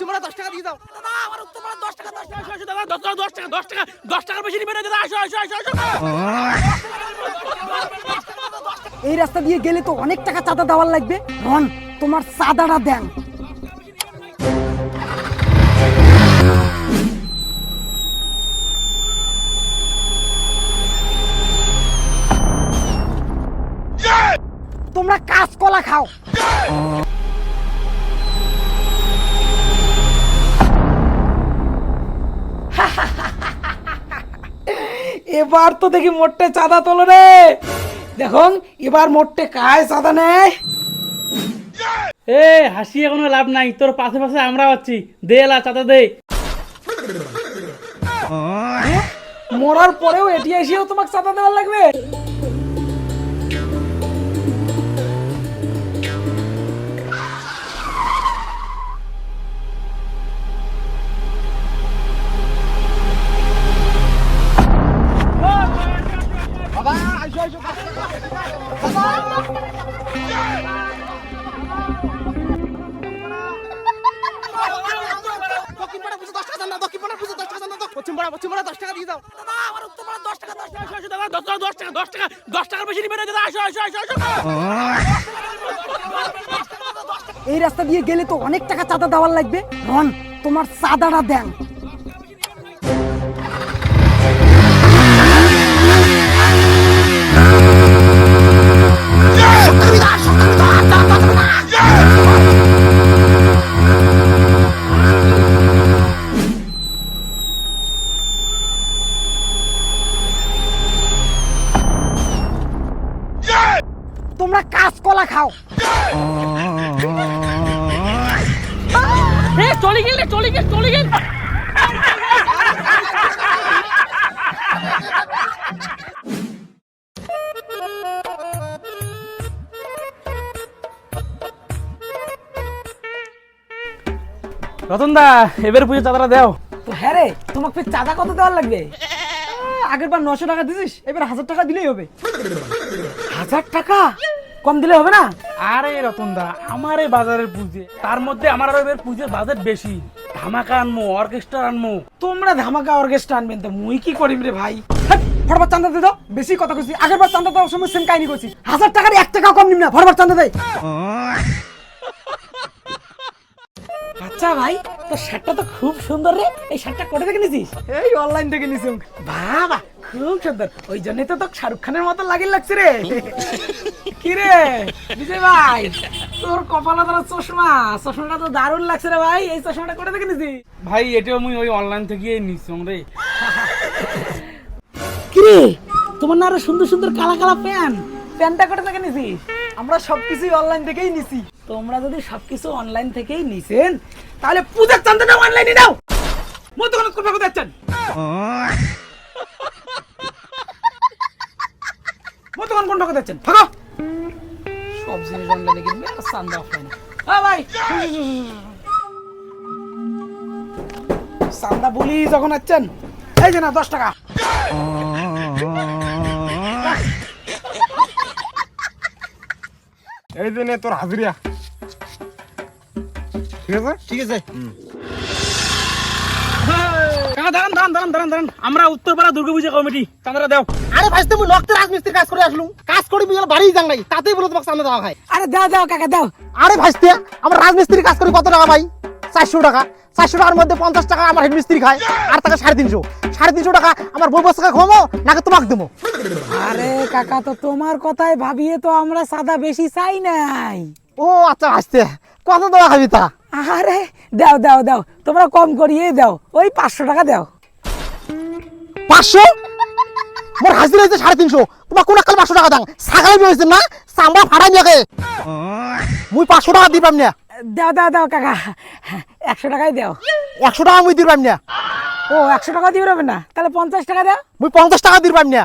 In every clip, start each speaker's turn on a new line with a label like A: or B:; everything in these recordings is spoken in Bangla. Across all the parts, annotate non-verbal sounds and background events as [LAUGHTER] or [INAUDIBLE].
A: তোমরা দশ টাকা দিয়ে দাও। দাদা আমার তোমরা দশ টাকা দশ টাকা আসো দাদা দশ টাকা দশ টাকা দশ টাকা দশ টাকার বেশি নিবে না দাদা আসো আসো আসো আসো
B: এই রাস্তা দিয়ে গেলে তো অনেক টাকা চাঁদা দেওয়ার লাগবে। রন তোমার চাঁদাটা দেন। তোমরা কাঁচকলা খাও। এবার তো দেখি মোটে চাঁদা তোলো রে। দেখুন এবার মোটে কায় চাঁদা নেয়?
C: এ হাসিয়ে কোনো লাভ নাই। তোর পাশে পাশে আমরা আছি। দে লা চাঁদা দে।
B: মরার পরেও এটি এসেও তোমাকে চাঁদা দেওয়ার লাগবে? এই রাস্তা দিয়ে গেলে তো অনেক টাকা চাঁদা দেওয়ার লাগবে। রন তোমার চাঁদাটা দেন।
C: রতন দা এবার পুজো চাঁদাটা দেও।
B: তো হ্যাঁ রে তোমাকে চাঁদা কত দেওয়ার লাগবে? আগের বার নশো টাকা দিছিস এবার হাজার টাকা দিলেই হবে। হাজার টাকা? কম দিলে হবে না?
C: আরে রতন দা আমার এই বাজারের পুজো তার মধ্যে আমার আরও এবার পুজোর বাজেট বেশি। ধামাকা আনমো অর্কেস্ট্রা আনমো।
B: তোমরা ধামাকা অর্কেস্ট্রা আনবেন তো মুই কি করিম রে ভাই? ফটাফট চান্দা দে দাও বেশি কথা কইছি। আগের বার চান্দা দেওয়ার সময় সেম কাহিনী করছি হাজার টাকার এক টাকা কম নিম না ফটাফট চান্দা দেয় আচ্ছা ভাই তোর শার্টটা তো খুব সুন্দর রে। এই শার্টটা কোথা থেকে নিছিস? এই অনলাইন থেকে নিছি। বাবা খুব সুন্দর। ওই জন্যই তো তোকে শাহরুখ খানের মতো লাগিয়ে লাগছে রে। কি রে বিজয় ভাই তোর কপালে তোর চশমা। চশমাটা তো দারুণ লাগছে রে ভাই। এই চশমাটা কোথা থেকে
C: ভাই এটাও মুই ওই অনলাইন থেকে নিচ্ছি রে।
B: কিরে তোমার না আরও সুন্দর সুন্দর কালা কালা প্যান প্যানটা কোথা থেকে নিছিস? আমরা সবকিছুই অনলাইন থেকেই নিছি। তোমরা যদি সবকিছু অনলাইন থেকেই নিছেন, তাহলে পূজার চান্দাটা অনলাইনে দাও। মই দোকানে কোথা কোথায় যাচ্ছেন? মই দোকান কোন কোথায় যাচ্ছেন? ভাগো। সব জিনিস অনলাইনে কিনবে আর চান্দা অফলাইনে হ্যাঁ ভাই। চান্দা বলি যখন আছেন এই যে না, দশ টাকা।
D: এই যে তোর হাজিরিয়া ঠিক আছে?
A: ঠিক আছে।
C: দাঁড়ান দাঁড়ান দাঁড়ান দাঁড়ান দাঁড়ান। আমরা উত্তরপাড়া দুর্গা কমিটি। চাঁদাটা দেও।
A: আরে ভাই তুমি লক্ষ্য রাজমিস্ত্রি কাজ করে আসলুম। কাজ করি বুঝলে বাড়ি যাং নাই। তাতেই বলে তোমাকে সামনে দেওয়া
B: আরে দাও দাও কাকা দাও।
A: আরে ভাইস্তে আমার রাজমিস্ত্রি কাজ করি কত টাকা ভাই? চারশো টাকা। চারশো টাকার মধ্যে পঞ্চাশ টাকা আমার হেড মিস্ত্রি খায়। আর টাকা সাড়ে তিনশো। সাড়ে তিনশো টাকা আমার বউ বসে ঘুমো নাকি তোমাকে দেবো।
B: আরে কাকা তো তোমার কথায় ভাবিয়ে তো আমরা সাদা বেশি চাই নাই।
A: ও আচ্ছা ভাইস্তে কত দেওয়া খাবি তা?
B: আরে দাও দাও দাও। তোমরা কম করিয়ে দাও। ওই পাঁচশো টাকা দাও।
A: পাঁচশো? মোর হাজির হয়েছে সাড়ে তিনশো। তোমার কোন কাল পাঁচশো টাকা দাও। ছাগলাই হয়েছে না? চামড়া ফাড়াই নিয়ে মুই পাঁচশো টাকা দিবাম না
B: দাও দাও দাও কাকা। একশো টাকাই দাও।
A: একশো টাকা মুই দিবাম না
B: ও একশো টাকা দিয়ে দেবে না? তাহলে পঞ্চাশ টাকা দাও।
A: মুই পঞ্চাশ টাকা দিবাম না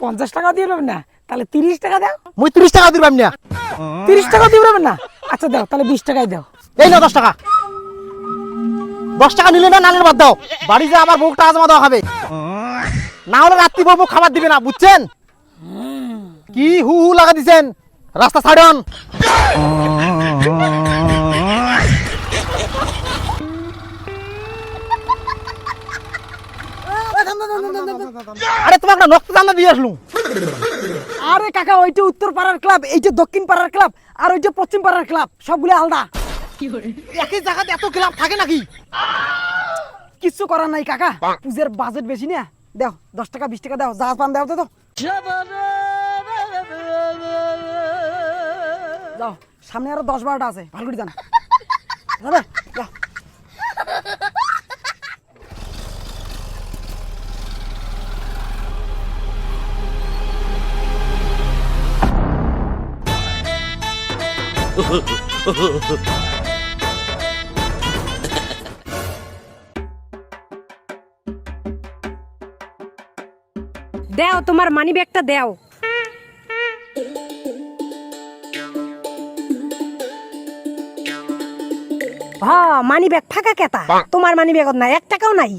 B: পঞ্চাশ টাকা দিয়ে দেবে না? তাহলে তিরিশ টাকা দাও।
A: মুই তিরিশ টাকা দিবাম না
B: তিরিশ টাকা দিয়ে দেবে না? আচ্ছা দাও, তাহলে বিশ টাকাই দাও।
A: এই না দশ টাকা। দশ টাকা নিলে না নানের বাদ দাও। বাড়িতে আমার বউটা আজমা দেওয়া হবে। না হলে রাত্রি বউ খাবার দিবে না, বুঝছেন? কি হু হু লাগা দিছেন? রাস্তা ছাড়ন আরে, তোমাকে নক্ত জানা দিয়ে আসলুম।
B: আরে কাকা ওইটা উত্তর পাড়ার ক্লাব এইটা দক্ষিণ পাড়ার ক্লাব আর ওইটা পশ্চিম পাড়ার ক্লাব সবগুলো আলাদা।
A: একই জায়গাতে এত ক্লাব থাকে নাকি?
B: কিচ্ছু করার নাই কাকা পূজার বাজেট বেশি না। দাও দশ টাকা বিশ টাকা দাও যা পান দাও তো দাও। যাও সামনে আরও দশ বারোটা আছে ভালো করে জান।
D: দেও তোমার মানি ব্যাগটা দেও। হ মানি ব্যাগ ফাঁকা কেতা। তোমার মানি ব্যাগত নাই এক টাকাও নাই।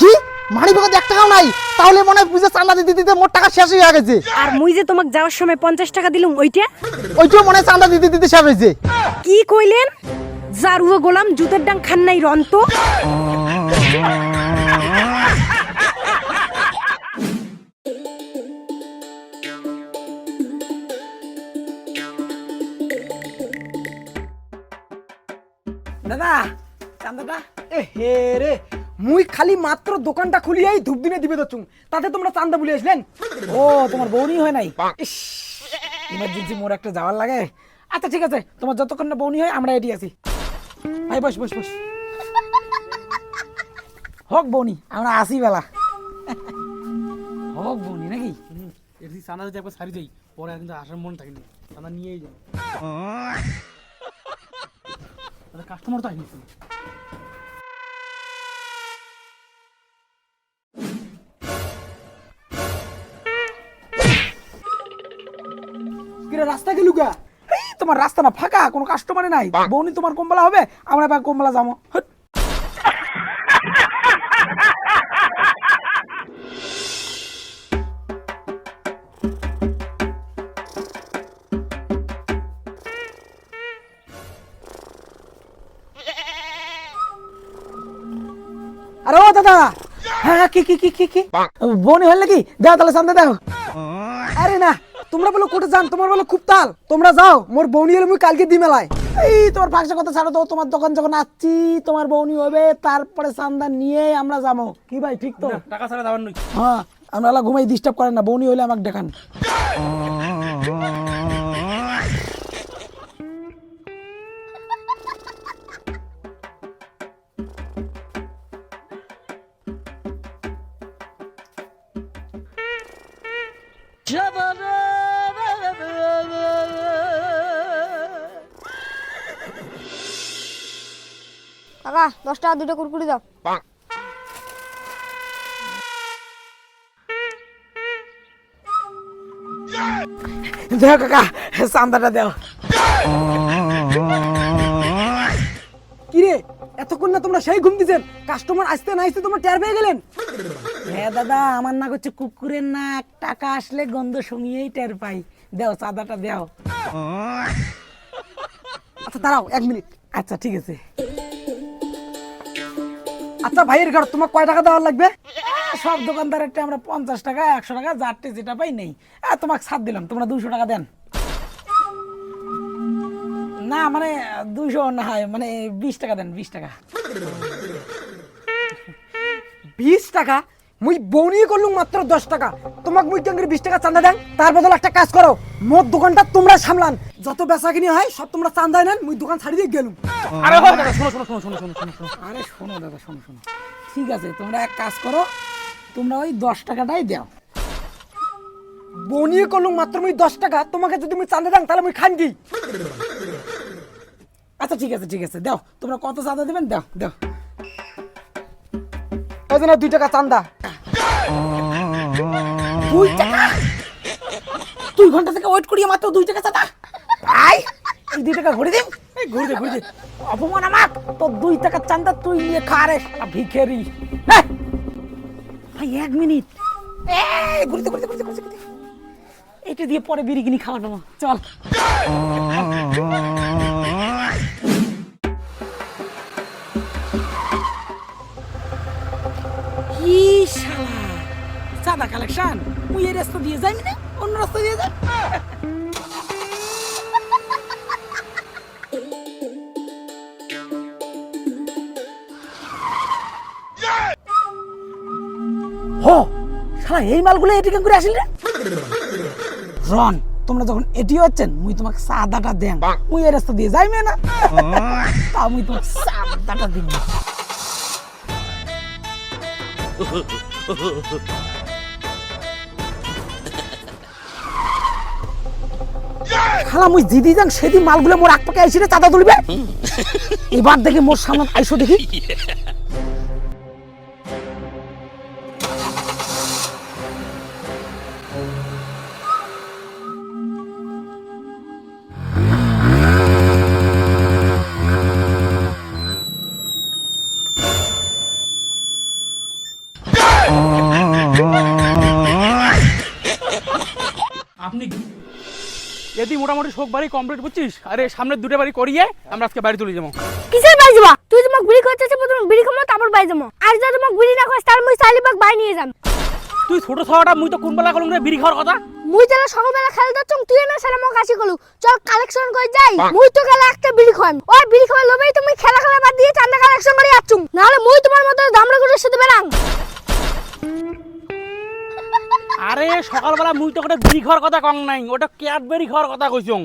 A: কি? মানি ব্যাগত এক টাকাও নাই। তাহলে মনে হয় পুজোর চান্দা দিতে দিতে মোট টাকা শেষ হয়ে গেছে।
D: আর মুই যে তোমাক যাওয়ার সময় পঞ্চাশ টাকা দিলুম ওইটা?
A: ওইটাও মনে হয় চান্দা দিতে দিতে শেষ হয়েছে।
D: কি কইলেন? জারুয়ে গোলাম জুতের ডাং খান নাই রন্ত
B: দাদা চান্দাটা? এ হে রে মুই খালি মাত্র দোকানটা খুলিয়াই ধূপ দিনে দিবে তো চুং তাতে তোমরা চান্দা বলে আসলেন? ও তোমার বৌনি হয় নাই? ইমার্জেন্সি মোর একটা যাওয়ার লাগে। আচ্ছা ঠিক আছে তোমার যতক্ষণ না বৌনি হয় আমরা এটি আছি। ভাই বস বস বস। হোক বৌনি আমরা আসি বেলা। হোক বৌনি নাকি?
C: এর চাঁদা যদি একবার সারি যাই পরে কিন্তু আসার মন থাকেনি নিয়েই যাই কাস্টমার তো আসিনি
B: কিরে রাস্তা গেলু গা। তোমার রাস্তা না ফাঁকা কোনো কাস্টমারে নাই। বৌনি তোমার কম্বলা হবে আমরা এবার কম্বলা যাব। আরে ও দাদা! হ্যাঁ কি কি কি কি কি? বনি হল নাকি? দাও তাহলে সামনে দাও আরে না। তোমরা বলো কোটে যান তোমার বলো খুব তাল। তোমরা যাও মোর বৌনি হলে মুই কালকে দি মেলায় এই তোমার ফাঁকসা কথা ছাড়ো তো তোমার দোকান যখন আসছি তোমার বৌনি হবে তারপরে চান্দা নিয়ে আমরা যাব। কি ভাই ঠিক তো?
C: টাকা ছাড়া যাবার নই
B: হ্যাঁ আমরা ঘুমাই ডিস্টার্ব করেন না বৌনি হলে আমাকে দেখান।
E: কাকা দশ টাকা দুটো কুরকুরি দাও।
B: দেও কাকা চান্দাটা দেও। কিরে এতক্ষণ না তোমরা সেই ঘুম দিছেন? কাস্টমার আসতে না আসতে তোমরা টের পেয়ে গেলেন? হ্যাঁ দাদা আমার না করছে কুকুরের নাক। টাকা আসলে গন্ধ শুঙিয়েই টের পাই। দেও চাঁদাটা দেও। আচ্ছা দাঁড়াও এক মিনিট। আচ্ছা ঠিক আছে। আচ্ছা ভাইয়ের ঘর তোমার কয় টাকা দেওয়া লাগবে? সব দোকানদারের একটা আমরা পঞ্চাশ টাকা, একশো টাকা যারটে যেটা পাই নেই। তোমাকে ছাড় দিলাম, তোমরা দুশো টাকা দেন। না মানে দুশো না হয় মানে বিশ টাকা দেন, বিশ টাকা। বিশ টাকা? মুই বৌনি করলুম মাত্র দশ টাকা। তোমাক মুই কেন বিশ টাকা চান্দা দেন তার বদল একটা কাজ করো। মোট দোকানটা তোমরা সামলান। যত বেচা কিনি হয় সব তোমরা চান্দা নেন মুই দোকান ছাড়ি দিয়ে গেলুম।
C: আরে দাদা শোনো শোনো শোনো শোনো শোনো শোনো
B: আরে শোনো দাদা শোনো শোনো। ঠিক আছে তোমরা এক কাজ করো তোমরা ওই দশ টাকাটাই দাও। বনিয়ে করলুম মাত্র মুই দশ টাকা তোমাকে যদি মুই চান্দা দেন তাহলে মুই খান কি? আচ্ছা ঠিক আছে ঠিক আছে দাও। তোমরা কত চাঁদা দেবেন দাও দাও। ওই যে নাও দুই টাকা চান্দা। দুই টাকা। দুই ঘণ্টা থেকে ওয়েট করিয়ে মাত্র দুই টাকা চাঁদা। ভাই, এই দুই টাকা ঘুরে এই ঘুরে দে ঘুরে দে। অপমান আমার। তো দুই টাকা চান্দা তুই নিয়ে খা রে ভিখারি। ভাই, এক মিনিট। এই, ঘুরে দে ঘুরে দে ঘুরে দে। এটা দিয়ে পরে বিড়ি কিনি খাওয়া নেব চল সাদা কালেকশন? মুই এই রাস্তা দিয়ে যাই না? অন্য রাস্তা দিয়ে হো শালা এই মালগুলো এটি কেন করে আসিল রে। রন তোমরা যখন এটি হচ্ছেন মুই তোমাকে সাদাটা দেন মুই এই রাস্তা দিয়ে যাইবে না। তা মুই তোমাকে সাদাটা দিব [LAUGHS] খালা মুই দিদি যান সেদিন মালগুলো মোর এক পাকে আইসি রে চাঁদা তুলবে? এবার দেখি মোর সামনে আইসো দেখি। [LAUGHS]
C: মোটামুটি শোক বাড়ি কমপ্লিট করছিস আরে সামনে দুটো বাড়ি করিয়ে আমরা আজকে বাড়ি চলে যাব।
E: কিসের বাই যাবা? তুই তোমাক বিড়ি করতেছিস প্রথমে বিড়ি খামো তারপর বাই যাব। আর যদি তোমাক বিড়ি না খাস তাহলে মুই সালিবাগ বাই নিয়ে যাম।
C: তুই ছোট ছাওয়াটা মুই তো কোন বেলা করলাম রে বিড়ি খাওয়ার কথা?
E: মুই তাহলে সকালবেলা খেলে যাচ্ছম তুই না সেটা মোক আসি গলু চল কালেকশন করে যাই। মুই তো গেলে একটা বিড়ি খাওয়াম। ওই বিড়ি খাওয়া লোভেই তুমি খেলা খেলা বাদ দিয়ে চান্দা কালেকশন করে যাচ্ছুম নাহলে মুই তোমার মতো দামড়া করে সাথে বেরাং
C: আরে সকালবেলা মুই তো ওটা বিড়ি খাওয়ার কথা কং নাই ওটা ক্যাডবেরি খাওয়ার কথা কইছং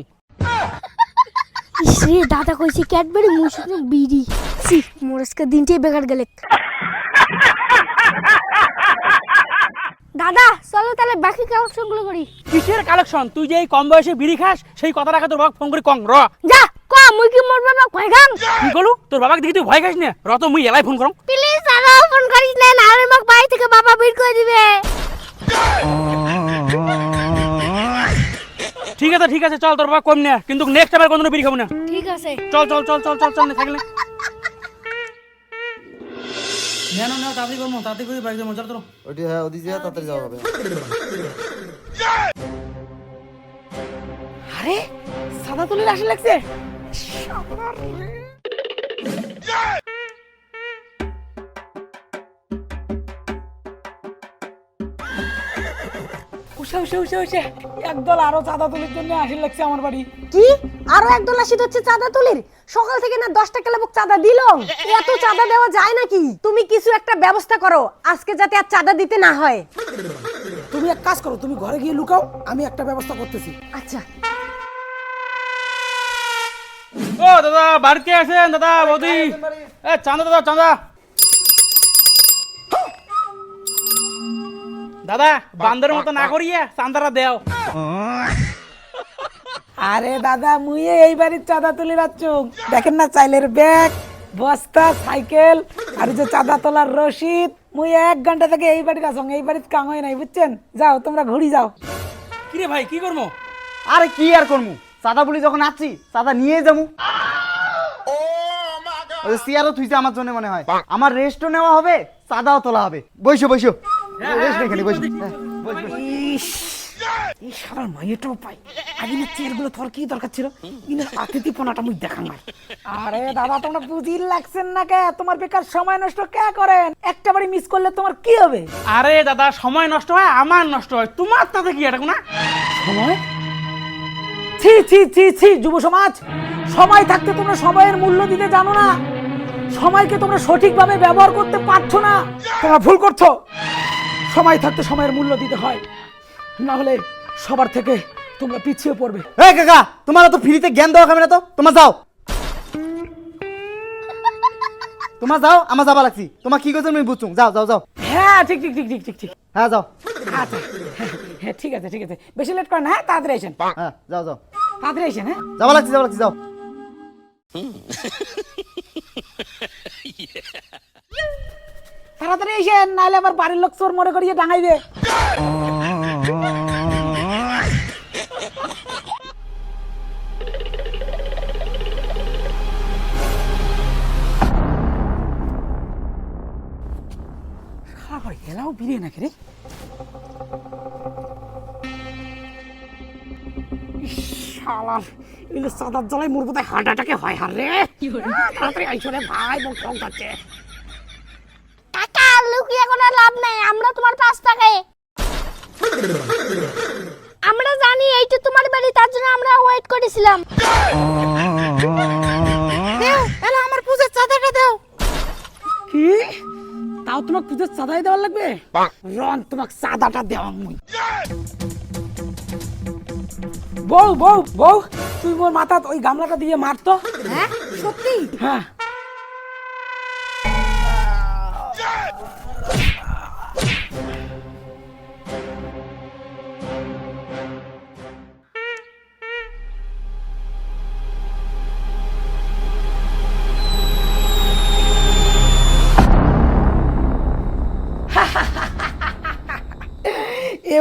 E: ইসরে দাদা কইছি ক্যাডবেরি মুই শুধু বিড়ি। সি মোর আজকে দিনটাই বেকার গেলে দাদা চলো তাহলে বাকি কালেকশনগুলো করি
C: কিসের কালেকশন তুই যে এই কম বয়সে বিড়ি খাস সেই কথা রাখে তোর বাবা ফোন করে কং র
E: যা ক মুই কি মোর বাবা কই গাম
C: কি করলু তোর বাবাকে দেখি তুই ভয় খাস না? র তো মুই এলাই ফোন করং
E: প্লিজ দাদা ফোন করিস না? নাহলে মোক বাড়ি থেকে বাবা বের করে দিবে।
C: ঠিক আছে ঠিক আছে চল তোর বাবা কম না। কিন্তু নেক্সট আবার কোনো বিড়ি খাব না।
E: ঠিক আছে।
C: চল চল চল চল চল চল না থাকলে নেন নেন তাড়াতাড়ি করব তাড়াতাড়ি করে বাড়ি যাব চল তোর।
A: ওইটি হ্যাঁ ওদিকে যা তাড়াতাড়ি যাওয়া হবে।
B: আরে সাদা তুলির আসে লাগছে? উষা উষা উষা উষা। একদল আরও চাঁদা তুলির জন্য আসে লাগছে আমার বাড়ি।
D: কি? আরও এক দোলা শীত হচ্ছে চাঁদা তুলির? সকাল থেকে না দশ টাকা লোক চাঁদা দিল? এত চাঁদা দেওয়া যায় নাকি? তুমি কিছু একটা ব্যবস্থা করো আজকে যাতে আর চাঁদা দিতে না হয়।
B: তুমি এক কাজ করো তুমি ঘরে গিয়ে লুকাও আমি একটা ব্যবস্থা করতেছি।
D: আচ্ছা।
C: ও দাদা বাড়িতে আছেন দাদা বৌদি। এ চাঁদা দাদা চাঁদা। দাদা বান্দরের মতো না করিয়ে চাঁদাটা দেও।
B: আরে দাদা মুই এই বাড়ির চাঁদা তুলে রাখছ দেখেন না চাইলের ব্যাগ বস্তা সাইকেল আর যে চাঁদা তোলার রসিদ মুই এক ঘণ্টা থেকে এই বাড়ির আসং এই বাড়ির কাম হয় নাই বুঝছেন? যাও তোমরা ঘুরি যাও।
C: কিরে ভাই কি করব
F: আরে কি আর করমু? চাঁদা বলি যখন আছি চাঁদা নিয়ে যাব ওই সিয়ারও থুইছে আমার জন্য মনে হয়। আমার রেস্টও নেওয়া হবে চাঁদাও তোলা হবে। বইসো বইসো। রেস্ট নেই খালি বইসো বইস, বইস।
B: ইস এই সারার মাইয়েটাও পাই। আগে না চেয়ারগুলো তোর কি দরকার ছিল? কিন্তু আতিথি মুই দেখান নাই। আরে দাদা তোমরা বুঝির লাগছেন না কে? তোমার বেকার সময় নষ্ট কে করেন? একটা বাড়ি মিস করলে তোমার কি হবে?
C: আরে দাদা সময় নষ্ট হয় আমার নষ্ট হয়। তোমার তাতে কি এটা না?
B: সময়? ছি ছি ছি ছি যুব সমাজ। সময় থাকতে তোমরা সময়ের মূল্য দিতে জানো না। সময়কে তোমরা সঠিকভাবে ব্যবহার করতে পারছ না। তোমরা ভুল করছ। সময় থাকতে সময়ের মূল্য দিতে হয়। না হলে সবার থেকে তোমরা পিছিয়ে পড়বে।
F: এই কাকা তোমার তো ফ্রিতে জ্ঞান দেওয়া খাবে না তো? তোমার যাও। তোমার যাও আমার যাবা লাগছি। তোমার কি করছ আমি বুঝছুম যাও যাও যাও।
B: হ্যাঁ ঠিক ঠিক ঠিক ঠিক ঠিক ঠিক।
F: হ্যাঁ যাও।
B: আচ্ছা। হ্যাঁ ঠিক আছে ঠিক আছে। বেশি লেট করেন হ্যাঁ তাড়াতাড়ি আসেন।
F: হ্যাঁ যাও যাও।
B: তাড়াতাড়ি আসেন হ্যাঁ।
F: যাবা লাগছি যাবা লাগছি যাও।
B: তাড়াতাড়ি এসেন নাহলে আবার বাড়ির লোক চোর মনে করিয়ে ডাঙাইবে। আবার এলাও বিরিয়ে নাকি রে ইস, শালার এগুলো সাদার জ্বালায় মোর বোধহয় হার্ট অ্যাটাকে হয় হার। রে তাড়াতাড়ি আইসো রে ভাই ঠক যাচ্ছে
E: কাকা লুকিয়ে কোনো লাভ নাই আমরা তোমার পাঁচ টাকায়। আমরা জানি এইটা তোমার বাড়ি তার জন্য আমরা ওয়েট করেছিলাম।
B: এলা আমার পুজোর চাঁদাটা দাও। কি? তাও তোমাকে পুজোর চাঁদাই দেওয়ার লাগবে? রন তোমাকে চাঁদাটা দেওয়া মুই। বউ বউ বউ তুই মোর মাথা ওই গামলাটা দিয়ে মারতো।
D: হ্যাঁ সত্যি?
B: হ্যাঁ।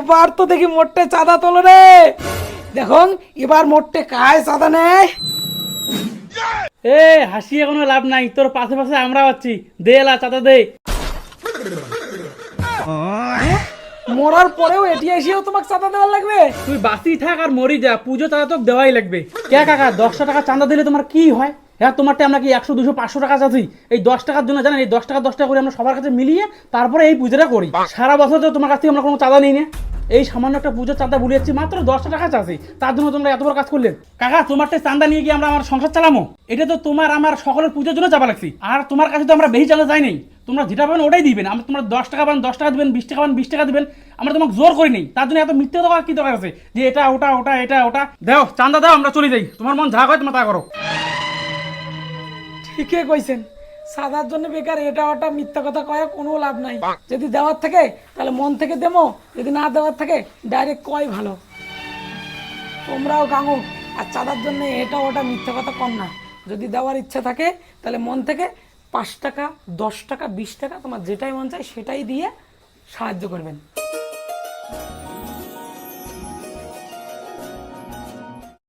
B: এবার তো দেখি মোটে চাঁদা তোলো রে। দেখুন এবার মোটে কায় চাঁদা নেয়।
C: এ হাসিয়ে কোনো লাভ নাই। তোর পাশে পাশে আমরা আছি। দে এলা চাঁদা দে।
B: মরার পরেও এটি এসেও তোমাকে চাঁদা দেওয়ার লাগবে?
C: তুই বাসি থাক আর মরি যা। পুজো চাঁদা তো দেওয়াই লাগবে। কে কাকা দশটা টাকা চাঁদা দিলে তোমার কি হয়? হ্যাঁ তোমারটা আমরা কি একশো, দুশো, পাঁচশো টাকা চাচ্ছি? এই দশ টাকার জন্য জানেন, এই দশ টাকা দশ টাকা করে আমরা সবার কাছে মিলিয়ে তারপরে এই পুজোটা করি। সারা বছর তো তোমার কাছ থেকে আমরা কোনো চাঁদা নিই না। এই সামান্য একটা পুজোর চাঁদা ভুলে যাচ্ছি, মাত্র দশটা টাকা চাচ্ছি। তার জন্য তোমরা এত বড় কাজ করলেন কাকা, তোমারটা চাঁদা নিয়ে গিয়ে আমরা আমার সংসার চালামো। এটা তো তোমার আমার সকলের পুজোর জন্য চাপা লাগছি। আর তোমার কাছে তো আমরা বেশি চাঁদা যাই নাই। তোমরা যেটা পাবেন ওটাই দিবেন। আমরা তোমরা দশ টাকা পান, দশ টাকা দিবেন, বিশ টাকা পান, বিশ টাকা দিবেন। আমরা তোমাকে জোর করি নেই। তার জন্য এত মিথ্যে দরকার কি দরকার আছে? যে এটা, ওটা ওটা, এটা, ওটা। দাও, চাঁদা দাও, আমরা চলে যাই। তোমার মন যা হয় তোমরা তা করো।
B: ঠিকই কইছেন? সাদার জন্য বেকার, এটা ওটা মিথ্যা কথা কয়ে কোনো লাভ নাই। যদি দেওয়ার থাকে, তাহলে মন থেকে দেবো। যদি না দেওয়ার থাকে ডাইরেক্ট কয় ভালো। তোমরাও গাঙো আর চাঁদার জন্য এটা ওটা মিথ্যা কথা কম না। যদি দেওয়ার ইচ্ছা থাকে, তাহলে মন থেকে পাঁচ টাকা, দশ টাকা, বিশ টাকা, তোমার যেটাই মন চায় সেটাই দিয়ে সাহায্য করবেন।